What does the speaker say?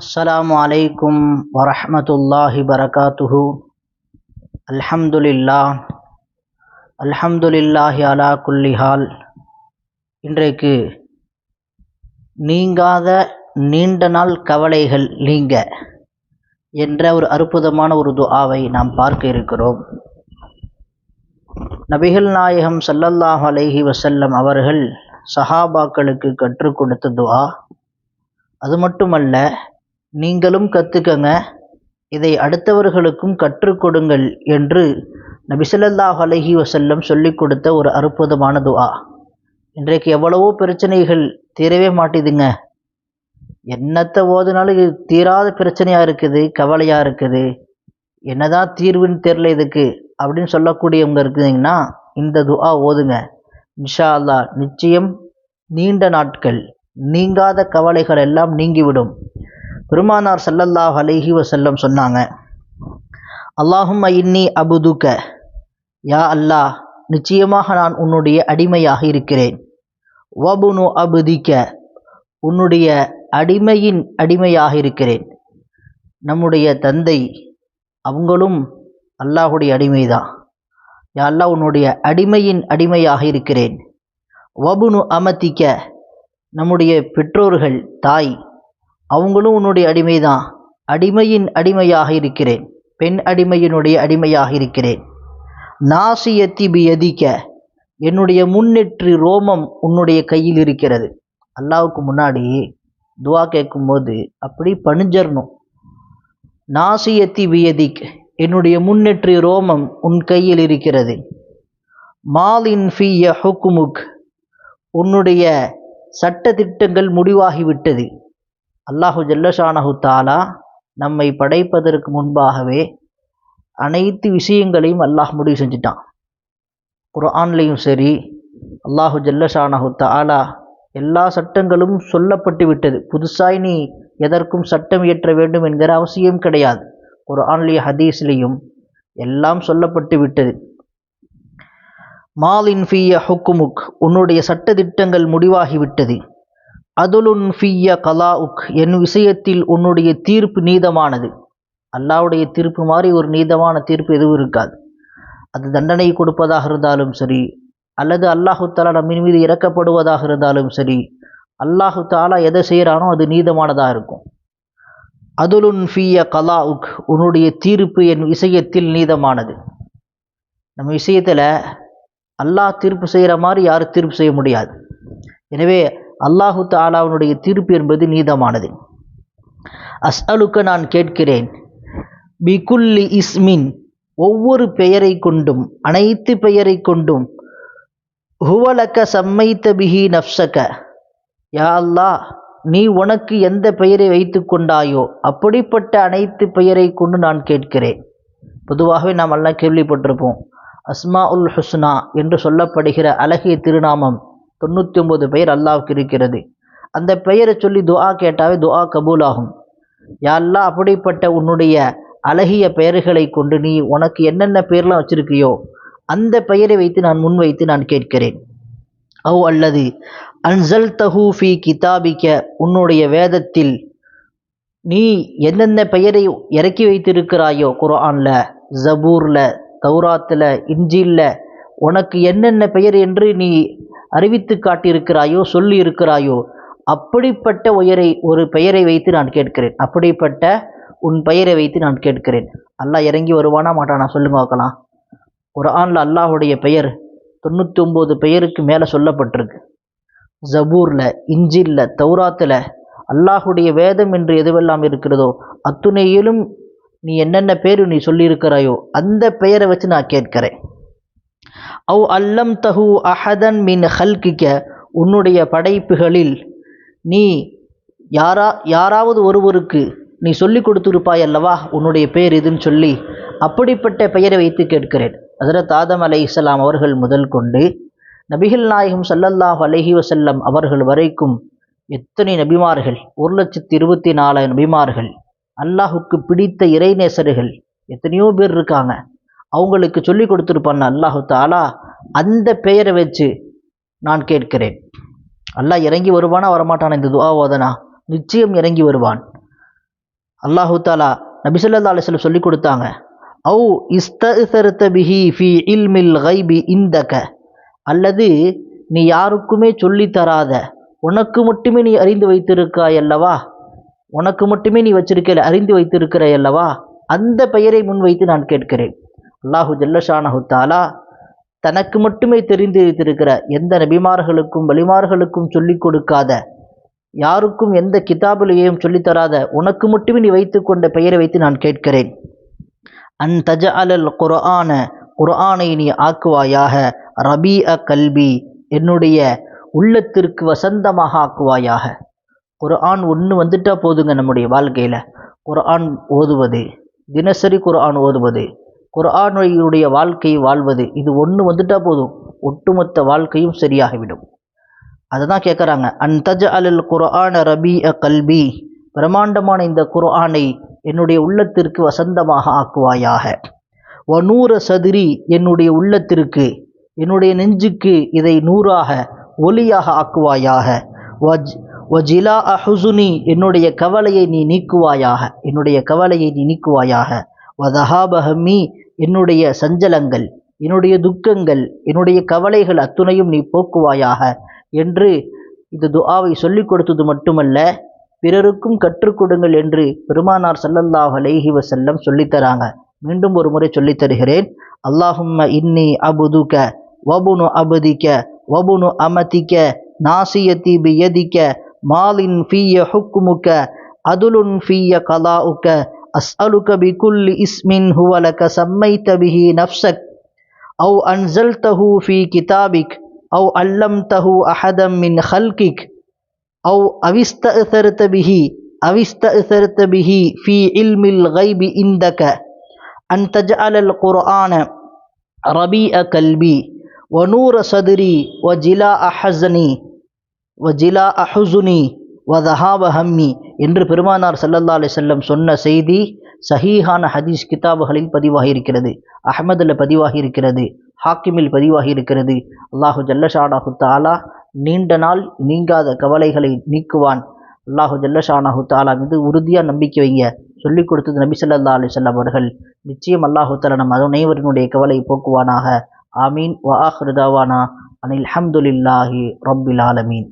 அஸ்ஸலாமு அலைக்கும் வரஹமத்துல்லாஹி வரகாத்துஹு. அல்ஹம்துலில்லா அல்ஹம்துலில்லாஹி அலா குல்லிஹால் இன்றைக்கு நீங்காத நீண்ட நாள் கவலைகள் நீங்க என்ற ஒரு அற்புதமான ஒரு துஆவை நாம் பார்க்க இருக்கிறோம். நபிகள் நாயகம் சல்லல்லாஹ் அலைஹி வசல்லம் அவர்கள் சஹாபாக்களுக்கு கற்றுக் கொடுத்த துவா அது மட்டுமல்ல நீங்களும் கற்றுக்கங்க இதை அடுத்தவர்களுக்கும் கற்றுக் கொடுங்கள் என்று நபி அலஹி வசல்லம் வஸல்லம் சொல்லிக் கொடுத்த ஒரு அற்புதமான துவா இன்றைக்கு எவ்வளவோ பிரச்சனைகள் தீரவே மாட்டேதுங்க. என்னத்தை ஓதுனாலும் இது தீராத பிரச்சனையாக இருக்குது கவலையாக இருக்குது. என்னதான் தீர்வுன்னு தெரில இதுக்கு. அப்படின்னு சொல்லக்கூடியவங்க இருக்குதுங்கன்னா இந்த துஆ ஓதுங்க. இன்ஷா அல்லாஹ் நிச்சயம் நீண்ட நாட்கள் நீங்காத கவலைகள் எல்லாம் நீங்கிவிடும். பெருமானார் சல்லல்லாஹ் அலைஹி வசல்லம் சொன்னாங்க அல்லாஹும் இன்னி அபுதுக்க யா அல்லாஹ் நிச்சயமாக நான் உன்னுடைய அடிமையாக இருக்கிறேன். வபுனு அபுதிக்க உன்னுடைய அடிமையின் அடிமையாக இருக்கிறேன். நம்முடைய தந்தை அவங்களும் அல்லாஹுடைய அடிமைதான். யா அல்லாஹ் உன்னுடைய அடிமையின் அடிமையாக இருக்கிறேன். வபுனு அமத்திக்க நம்முடைய பெற்றோர்கள் தாய் அவங்களும் உன்னுடைய அடிமைதான். அடிமையின் அடிமையாக இருக்கிறேன். பெண் அடிமையினுடைய அடிமையாக இருக்கிறேன். நாசியத்தி பியதிக்க என்னுடைய முன்னெற்று ரோமம் உன்னுடைய கையில் இருக்கிறது. அல்லாவுக்கு முன்னாடி துவா கேட்கும்போது அப்படி பணிஞ்சரணும். நாசியத்தி பியதிக் என்னுடைய முன்னெற்றி ரோமம் உன் கையில் இருக்கிறது. மாலின் ஃபிய ஹுக்குமுக் உன்னுடைய சட்ட திட்டங்கள் முடிவாகிவிட்டது. அல்லாஹு ஜல்லஷானஹு தாலா நம்மை படைப்பதற்கு முன்பாகவே அனைத்து விஷயங்களையும் அல்லாஹ் முடிவு செஞ்சிட்டான். குர்ஆன்லேயும் சரி அல்லாஹு ஜல்லஷானஹு தாலா எல்லா சட்டங்களும் சொல்லப்பட்டு விட்டது. புதுசாய் நீ எதற்கும் சட்டம் இயற்ற வேண்டும் என்கிற அவசியம் கிடையாது. குரான்லேயும் ஹதீஸ்லேயும் எல்லாம் சொல்லப்பட்டு விட்டது. மாலின் ஃபிய ஹுக்குமுக் உன்னுடைய சட்டத்திட்டங்கள் முடிவாகிவிட்டது அதுலுன் ஃபிய கலாஉக் என் விஷயத்தில் உன்னுடைய தீர்ப்பு நீதமானது. அல்லாவுடைய தீர்ப்பு மாதிரி ஒரு நீதமான தீர்ப்பு எதுவும் இருக்காது. அது தண்டனை கொடுப்பதாக இருந்தாலும் சரி அல்லது அல்லாஹு தாலா நம்மின் மீது இறக்கப்படுவதாக இருந்தாலும் சரி அல்லாஹு தாலா எதை செய்கிறானோ அது நீதமானதாக இருக்கும். அதுலுன் ஃபிய கலாஉக் உன்னுடைய தீர்ப்பு என் விஷயத்தில் நீதமானது. நம்ம விஷயத்தில் அல்லாஹ் தீர்ப்பு செய்கிற மாதிரி யாரும் தீர்ப்பு செய்ய முடியாது. எனவே அல்லாஹு தாலாவுனுடைய தீர்ப்பு என்பது நீதமானது. அஸ்அலுக்க நான் கேட்கிறேன் பிகுல்லி இஸ்மின் ஒவ்வொரு பெயரை கொண்டும் அனைத்து பெயரை கொண்டும் ஹுவலக்க சம்மைத்த பிஹி நப்சக யா அல்லாஹ் நீ உனக்கு எந்த பெயரை வைத்து கொண்டாயோ? அப்படிப்பட்ட அனைத்து பெயரை கொண்டு நான் கேட்கிறேன். பொதுவாகவே நாம் எல்லாம் கேள்விப்பட்டிருப்போம். அஸ்மா உல் ஹுஸ்னா என்று சொல்லப்படுகிற அழகிய திருநாமம் தொண்ணூற்றி ஒம்பது பெயர் அல்லாவுக்கு இருக்கிறது. அந்த பெயரை சொல்லி துஆ கேட்டாவே துஆ கபூல் ஆகும் யாரெல்லாம் அப்படிப்பட்ட உன்னுடைய அழகிய பெயர்களை கொண்டு நீ உனக்கு என்னென்ன பெயர்லாம் வச்சுருக்கியோ அந்த பெயரை வைத்து நான் முன்வைத்து நான் கேட்கிறேன். அவ் அல்லது அன்சல் தஹூஃபி கிதாபிக்க உன்னுடைய வேதத்தில் நீ எந்தெந்த பெயரை இறக்கி வைத்திருக்கிறாயோ குரானில் ஜபூரில் தௌராத்தில் இஞ்சியில் உனக்கு என்னென்ன பெயர் என்று நீ அறிவித்து காட்டியிருக்கிறாயோ சொல்லி இருக்கிறாயோ அப்படிப்பட்ட உயரை ஒரு பெயரை வைத்து நான் கேட்கிறேன். அப்படிப்பட்ட உன் பெயரை வைத்து நான் கேட்கிறேன். அல்லாஹ் இறங்கி வருவானா மாட்டானா சொல்லுங்க பார்க்கலாம். ஒரு ஆணில் அல்லாஹுடைய பெயர் தொண்ணூற்றி ஒம்பது பெயருக்கு மேலே சொல்லப்பட்டிருக்கு. ஜபூரில் இஞ்சில்ல தௌராத்தில் அல்லாஹுடைய வேதம் என்று எதுவெல்லாம் இருக்கிறதோ அத்துணையிலும் நீ என்னென்ன பேர் நீ சொல்லியிருக்கிறாயோ அந்த பெயரை வச்சு நான் கேட்கிறேன். அவ் அல்லம் தஹு அஹதன் மின் ஹல்கிக்க உன்னுடைய படைப்புகளில் நீ யாரா யாராவது ஒருவருக்கு நீ சொல்லி கொடுத்துருப்பாய் அல்லவா உன்னுடைய பெயர் இதுன்னு சொல்லி அப்படிப்பட்ட பெயரை வைத்து கேட்கிறேன். ஹசரத் ஆதம் அலை இஸ்லாம் அவர்கள் முதல் கொண்டு நபிகள் நாயகம் சல்லல்லாஹ் அலஹி வசல்லம் அவர்கள் வரைக்கும் எத்தனை நபிமார்கள்? ஒரு லட்சத்தி இருபத்தி நாலாயிரம் நபிமார்கள். அல்லாஹுக்கு பிடித்த இறைநேசர்கள் எத்தனையோ பேர் இருக்காங்க. அவங்களுக்கு சொல்லி கொடுத்துருப்பான் அல்லாஹு தாலா அந்த பெயரை வச்சு நான் கேட்கிறேன். அல்லாஹ் இறங்கி வருவானா வரமாட்டானா? இந்த துவா ஓதனா? நிச்சயம் இறங்கி வருவான். அல்லாஹு தாலா நபிசல்லா அலிஸ்லம் சொல்லி கொடுத்தாங்க. ஔ இஸ்தருத்த பிஹி ஃபி இல்மில் கைபி இந்தக. அல்லது நீ யாருக்குமே சொல்லித்தராத உனக்கு மட்டுமே நீ அறிந்து வைத்திருக்காய் அல்லவா? உனக்கு மட்டுமே நீ வச்சிருக்க அறிந்து வைத்திருக்கிறாய் அல்லவா? அந்த பெயரை முன்வைத்து நான் கேட்கிறேன். அல்லாஹு ஜல்லஷானஹு தாலா தனக்கு மட்டுமே தெரிந்து வைத்திருக்கிற எந்த நபிமார்களுக்கும் வலிமார்களுக்கும் சொல்லிக் கொடுக்காத யாருக்கும் எந்த கிதாபிலேயும் சொல்லித்தராத உனக்கு மட்டுமே நீ வைத்துக்கொண்ட பெயரை வைத்து நான் கேட்கிறேன். அன் தஜ அலல் குரான குர்ஆனை நீ ஆக்குவாயாக ரபி அ கல்வி என்னுடைய உள்ளத்திற்கு வசந்தமாக ஆக்குவாயாக. குரான் ஒன்று வந்துட்டா போதுங்க நம்முடைய வாழ்க்கையில். குரான் ஓதுவது தினசரி குர்ஆன் ஓதுவது குரானுடைய வாழ்க்கையை வாழ்வது இது ஒன்று வந்துட்டா போதும். ஒட்டுமொத்த வாழ்க்கையும் சரியாகிவிடும். அதை தான் கேட்குறாங்க அன் தஜ அலல் குரான ரபி அ கல்வி பிரம்மாண்டமான இந்த குர்ஆனை என்னுடைய உள்ளத்திற்கு வசந்தமாக ஆக்குவாயாக. வநூர சதுரி என்னுடைய உள்ளத்திற்கு என்னுடைய நெஞ்சுக்கு இதை நூறாக ஒளியாக ஆக்குவாயாக. வஜ் வஜிலா அஹுசுனி என்னுடைய கவலையை நீ நீக்குவாயாக என்னுடைய கவலையை நீ நீக்குவாயாக. வதஹாபஹமி என்னுடைய சஞ்சலங்கள் என்னுடைய துக்கங்கள் என்னுடைய கவலைகள் அத்துணையும் நீ போக்குவாயாக. என்று இந்த துஆவை சொல்லிக் கொடுத்தது மட்டுமல்ல பிறருக்கும் கற்றுக்கொடுங்கள் என்று பெருமானார் சல்லல்லாஹ் அலைஹி வசல்லம் சொல்லித்தராங்க மீண்டும் ஒரு முறை சொல்லித்தருகிறேன் அல்லாஹும்ம இன்னி அபுதுக வபுனு அபதிக்க வபுனு அமதிக்க நாசியத்தி பியதிக்க மாலின் ஃபீய ஹுக்குமுக்க அதுலுன் ஃபீய கலா உக்க அஸ்அலுக பி குல்லி இஸ்மின் ஹுவலக சம்மை பிஹி நஃப்சக் அவு அன்சல் தஹூ ஃபீ கிதாபிக் அவு அல்லம் தஹூ அஹதம் மின் ஹல்கிக் أو استأثرت به أو استأثرت به في علم الغيب عندك أن تجعل القرآن ربيع قلبي ونور صدري وجلاء حزني وجلاء حزني وذهاب همي என்று பெருமானார் ஸல்லல்லாஹு அலைஹி வஸல்லம் சொன்ன செய்தி சஹீஹான ஹதீஸ் கிதாபுகளில் பதிவாகி இருக்கிறது அஹ்மதில் பதிவாகி இருக்கிறது ஹாக்கிமில் பதிவாகி இருக்கிறது அல்லாஹு ஜல்லஷானாஹு தாலா நீண்ட நாள் நீங்காத கவலைகளை நீக்குவான். அல்லாஹு ஜல்லஷானாஹு தாலா மீது உறுதியாக நம்பிக்கை வைங்க. சொல்லிக் கொடுத்தது நபி ஸல்லல்லாஹு அலி சொல்லம் அவர்கள். நிச்சயம் அல்லாஹு தாலா நம் அனைவரினுடைய கவலை போக்குவானாக. ஆமீன். வ ஆஹ்ருதாவானா அனில் ஹம்துலில்லாஹி ரொம்பில் ஆலமீன்.